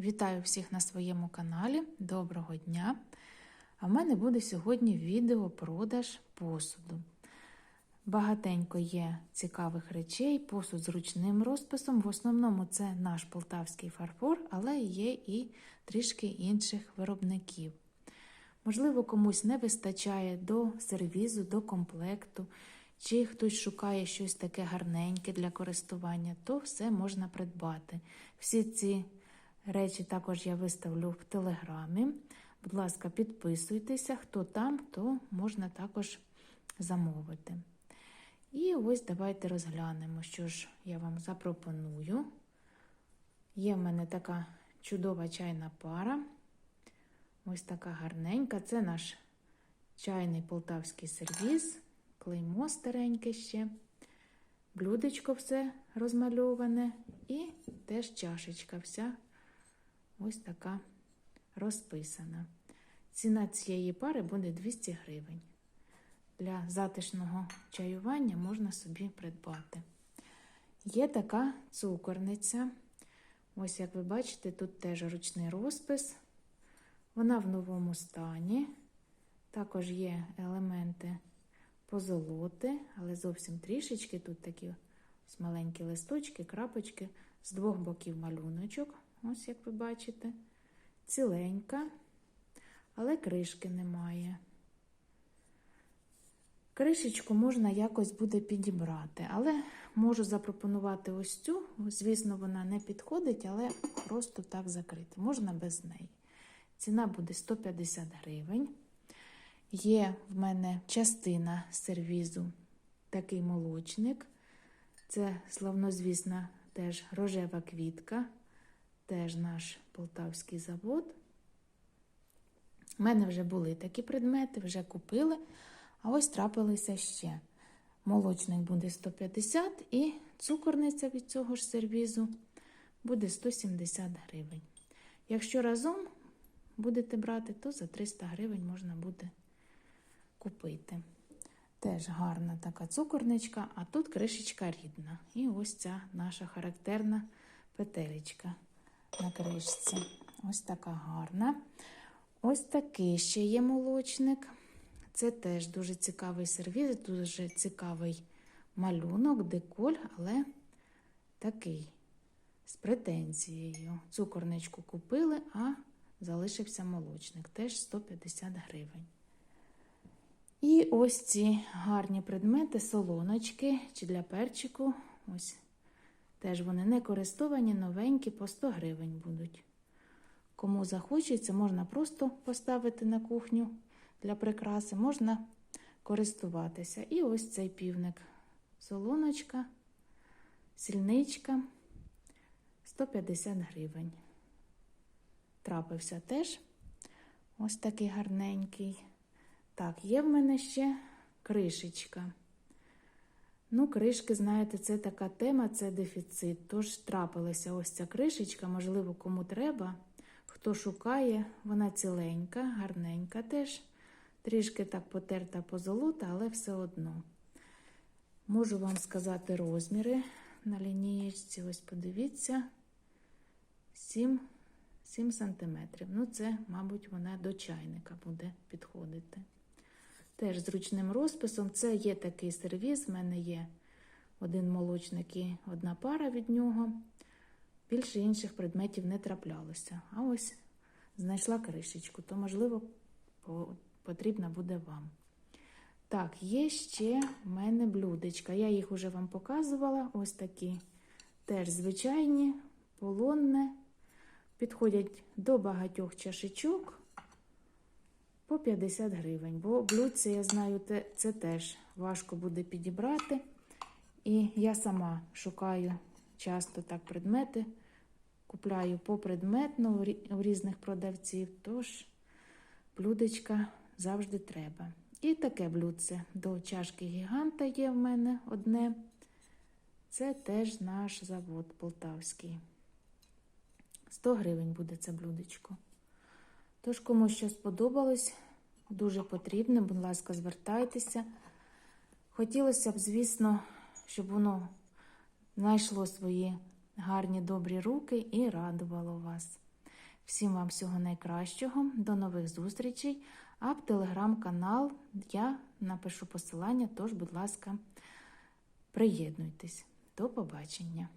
Вітаю всіх на своєму каналі. Доброго дня! А в мене буде сьогодні відео продаж посуду. Багатенько є цікавих речей, посуд з ручним розписом. В основному це наш полтавський фарфор, але є і трішки інших виробників. Можливо, комусь не вистачає до сервізу, до комплекту, чи хтось шукає щось таке гарненьке для користування, то все можна придбати. Всі ці речі також я виставлю в телеграмі. Будь ласка, підписуйтеся, хто там, то можна також замовити. І ось давайте розглянемо, що ж я вам запропоную. Є в мене така чудова чайна пара. Ось така гарненька. Це наш чайний полтавський сервіз, клеймо стареньке ще, блюдечко все розмальоване і теж чашечка вся ось така розписана. Ціна цієї пари буде 200 гривень. Для затишного чаювання можна собі придбати. Є така цукорниця. Ось, як ви бачите, тут теж ручний розпис. Вона в новому стані. Також є елементи позолоти, але зовсім трішечки. Тут такі маленькі листочки, крапочки, з двох боків малюночок, ось як ви бачите. Ціленька, але кришки немає. Кришечку можна якось буде підібрати, але можу запропонувати ось цю. Звісно, вона не підходить, але просто так закрити. Можна без неї. Ціна буде 150 гривень. Є в мене частина сервізу, такий молочник. Це славнозвісна теж рожева квітка, теж наш полтавський завод. У мене вже були такі предмети, вже купили. А ось трапилися ще. Молочник буде 150 і цукорниця від цього ж сервізу буде 170 гривень. Якщо разом будете брати, то за 300 гривень можна буде купити. Теж гарна така цукорничка, а тут кришечка рідна. І ось ця наша характерна петелечка на кришці. Ось така гарна. Ось такий ще є молочник. Це теж дуже цікавий сервіс, дуже цікавий малюнок, деколь, але такий з претензією. Цукорничку купили, а залишився молочник, теж 150 гривень. І ось ці гарні предмети, солоночки чи для перчику. Ось теж вони не користовані, новенькі, по 100 гривень будуть. Кому захочеться, можна просто поставити на кухню для прикраси, можна користуватися. І ось цей півник. Солоночка, сільничка 150 гривень. Трапився теж ось такий гарненький. Так, є в мене ще кришечка. Ну, кришки, знаєте, це така тема, це дефіцит. Тож трапилася ось ця кришечка, можливо, кому треба. Хто шукає, вона ціленька, гарненька теж. Трішки так потерта позолота, але все одно. Можу вам сказати розміри на лінієчці. Ось подивіться, 7 7 см. Ну, це, мабуть, вона до чайника буде підходити. Теж з ручним розписом. Це є такий сервіс. В мене є один молочник і одна пара від нього. Більше інших предметів не траплялося. А ось знайшла кришечку, то, можливо, потрібна буде вам. Так, є ще в мене блюдечка. Я їх вже вам показувала. Ось такі теж звичайні, полонне. Підходять до багатьох чашечок по 50 гривень. Бо блюдце, я знаю, це теж важко буде підібрати. І я сама шукаю часто так предмети. Купляю попредметно у різних продавців, тож блюдечка завжди треба. І таке блюдце до чашки гіганта є в мене одне. Це теж наш завод полтавський. 100 гривень буде це блюдечко. Тож, кому що сподобалось, дуже потрібне, будь ласка, звертайтеся. Хотілося б, звісно, щоб воно знайшло свої гарні добрі руки і радувало вас. Всім вам всього найкращого, до нових зустрічей. А в телеграм-канал я напишу посилання, тож, будь ласка, приєднуйтесь. До побачення!